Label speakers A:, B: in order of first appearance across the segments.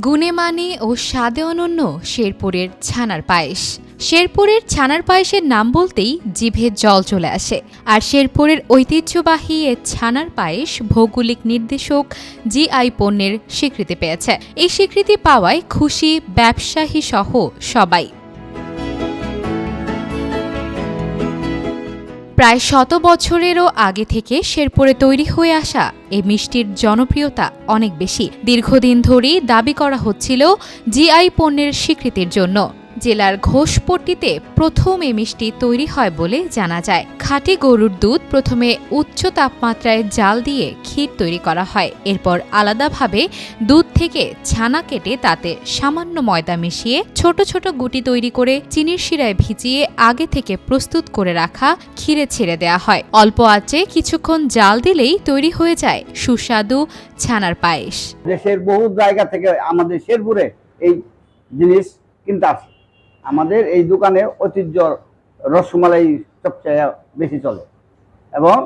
A: গুণে মানে ও স্বাদে অনন্য শেরপুরের ছানার পায়েস। শেরপুরের ছানার পায়েসের নাম বলতেই জিভে জল চলে আসে। আর শেরপুরের ঐতিহ্যবাহী এ ছানার পায়েস ভৌগোলিক নির্দেশক জিআই পণ্যের স্বীকৃতি পেয়েছে। এই স্বীকৃতি পাওয়ায় খুশি ব্যবসায়ী সহ সবাই। প্রায় শত বছরেরও আগে থেকে শেরপুরে তৈরি হয়ে আসা এই মিষ্টির জনপ্রিয়তা অনেক বেশি। দীর্ঘদিন ধরেই দাবি করা হচ্ছিল জিআই পণ্যের স্বীকৃতির জন্য। জেলার ঘোষপট্টিতে প্রথম এই মিষ্টি তৈরি হয় বলে জানা যায়। খাঁটি গরুর দুধ প্রথমে উচ্চ তাপমাত্রায় জাল দিয়ে ক্ষীর তৈরি করা হয়। এরপর আলাদাভাবে দুধ থেকে ছানা কেটে তাতে সামান্য ময়দা মিশিয়ে ছোট ছোট গুটি তৈরি করে চিনির শিরায় ভিজিয়ে আগে থেকে প্রস্তুত করে রাখা ক্ষীরে ছেড়ে দেওয়া হয়। অল্প আঁচে কিছুক্ষণ জাল দিলেই তৈরি হয়ে যায় সুস্বাদু ছানার পায়েস।
B: দেশের বহু জায়গা থেকে আমাদের শেরপুরে এই জিনিস কিনতে আসে। আমাদের এই দোকানে ঐতিহ্য রসমালাই সবচেয়ে বেশি চলে। এবং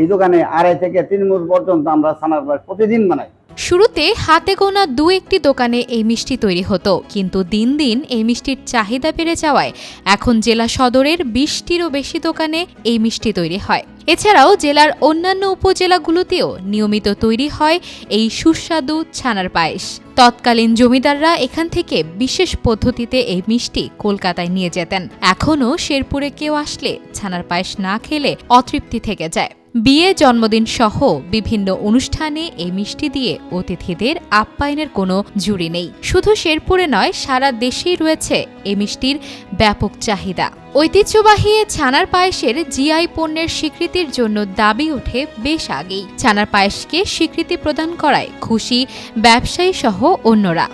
B: এই দোকানে আড়াই থেকে তিন মুঠ পর্যন্ত আমরা সানার প্রতিদিন বানাই।
A: শুরুতে হাতে গোনা দু একটি দোকানে এই মিষ্টি তৈরি হতো, কিন্তু দিন দিন এই মিষ্টির চাহিদা বেড়ে যাওয়ায় এখন জেলা সদরের বিশটিরও বেশি দোকানে এই মিষ্টি তৈরি হয়। এছাড়াও জেলার অন্যান্য উপজেলাগুলোতেও নিয়মিত তৈরি হয় এই সুস্বাদু ছানার পায়েস। তৎকালীন জমিদাররা এখান থেকে বিশেষ পদ্ধতিতে এই মিষ্টি কলকাতায় নিয়ে যেতেন। এখনও শেরপুরে কেউ আসলে ছানার পায়েস না খেলে অতৃপ্তি থেকে যায়। বিয়ে, জন্মদিন সহ বিভিন্ন অনুষ্ঠানে এই মিষ্টি দিয়ে অতিথিদের আপ্যায়নের কোনো জুড়ি নেই। শুধু শেরপুরে নয়, সারা দেশেই রয়েছে এই মিষ্টির ব্যাপক চাহিদা। ঐতিহ্যবাহী এ ছানার পায়েসের জিআই পণ্যের স্বীকৃতির জন্য দাবি ওঠে বেশ আগেই। ছানার পায়েসকে স্বীকৃতি প্রদান করায় খুশি ব্যবসায়ী সহ অন্যরা।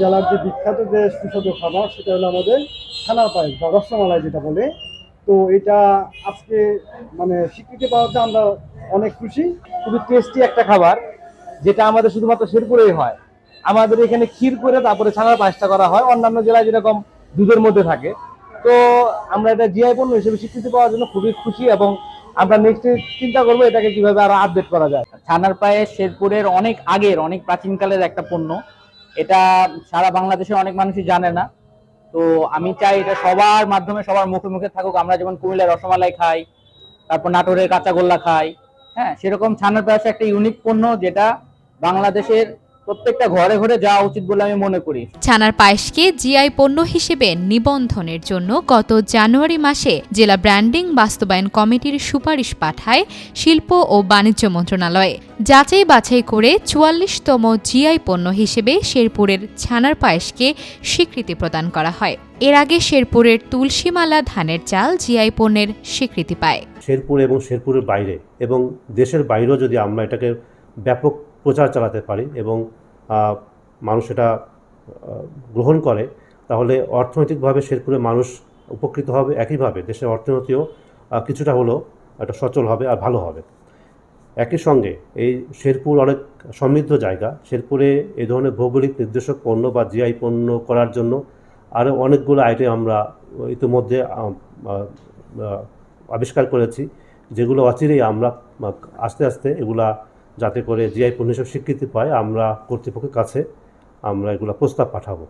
C: জেলার যে বিখ্যাত যে সুস্বাদু খাবার, সেটা হলো আমাদের ছানার পায়েস বা রসমালাই যেটা বলে তো এটা আজকে মানে স্বীকৃতি পাওয়াতে আমরা অনেক খুশি।
D: খুবই টেস্টি একটা খাবার, যেটা আমাদের শুধুমাত্র শেরপুরেই হয়। আমাদের এখানে ক্ষীর করে তারপরে ছানার পায়েসটা করা হয়। অন্যান্য জেলায় যেরকম দুধের মধ্যে থাকে। তো আমরা এটা জিআই পণ্য হিসেবে স্বীকৃতি পাওয়ার জন্য খুবই খুশি এবং আমরা নেক্সট চিন্তা করব এটাকে কীভাবে আরও আপডেট করা যায়।
E: ছানার পায়েস শেরপুরের অনেক আগের, অনেক প্রাচীনকালের একটা পণ্য। এটা সারা বাংলাদেশের অনেক মানুষই জানে না। তো আমি চাই এটা সবার মাধ্যমে, সবার মুখে মুখে থাকুক। আমরা যেমন কুমিল্লার রসমালাই খাই, তারপর নাটোরের কাঁচাগোল্লা খাই হ্যাঁ সেরকম ছানার পায়েস একটা ইউনিক পণ্য যেটা বাংলাদেশের প্রত্যেকটা ঘরে ঘরে যাওয়া উচিত বলে আমি মনে করি।
A: ছানার পায়েসকে জিআই পণ্য হিসেবে নিবন্ধনের জন্য গত জানুয়ারি মাসে জেলা ব্র্যান্ডিং বাস্তবায়ন কমিটির সুপারিশ পাঠায় শিল্প ও বাণিজ্য মন্ত্রণালয়ে। যাচাই বাছাই করে চুয়াল্লিশতম জিআই পণ্য হিসেবে শেরপুরের ছানার পায়েসকে স্বীকৃতি প্রদান করা হয়। এর আগে শেরপুরের তুলসীমালা ধানের চাল জিআই পণ্যের স্বীকৃতি পায়।
F: শেরপুর এবং শেরপুরের বাইরে এবং দেশের বাইরেও যদি আমরা এটাকে ব্যাপক প্রচার চালাতে পারি এবং মানুষ এটা গ্রহণ করে, তাহলে অর্থনৈতিকভাবে শেরপুরে মানুষ উপকৃত হবে একইভাবে। দেশের অর্থনীতিও কিছুটা হলেও একটা সচল হবে আর ভালো হবে। একই সঙ্গে এই শেরপুর অনেক সমৃদ্ধ জায়গা। শেরপুরে এই ধরনের ভৌগোলিক নির্দেশক পণ্য বা জিআই পণ্য করার জন্য আরও অনেকগুলো আইটেম আমরা ইতিমধ্যে আবিষ্কার করেছি, যেগুলো অচিরেই আমরা আস্তে আস্তে এগুলা যাতে করে জিআই পণ্য হিসেবে স্বীকৃতি পায় আমরা কর্তৃপক্ষের কাছে আমরা এগুলো প্রস্তাব পাঠাবো।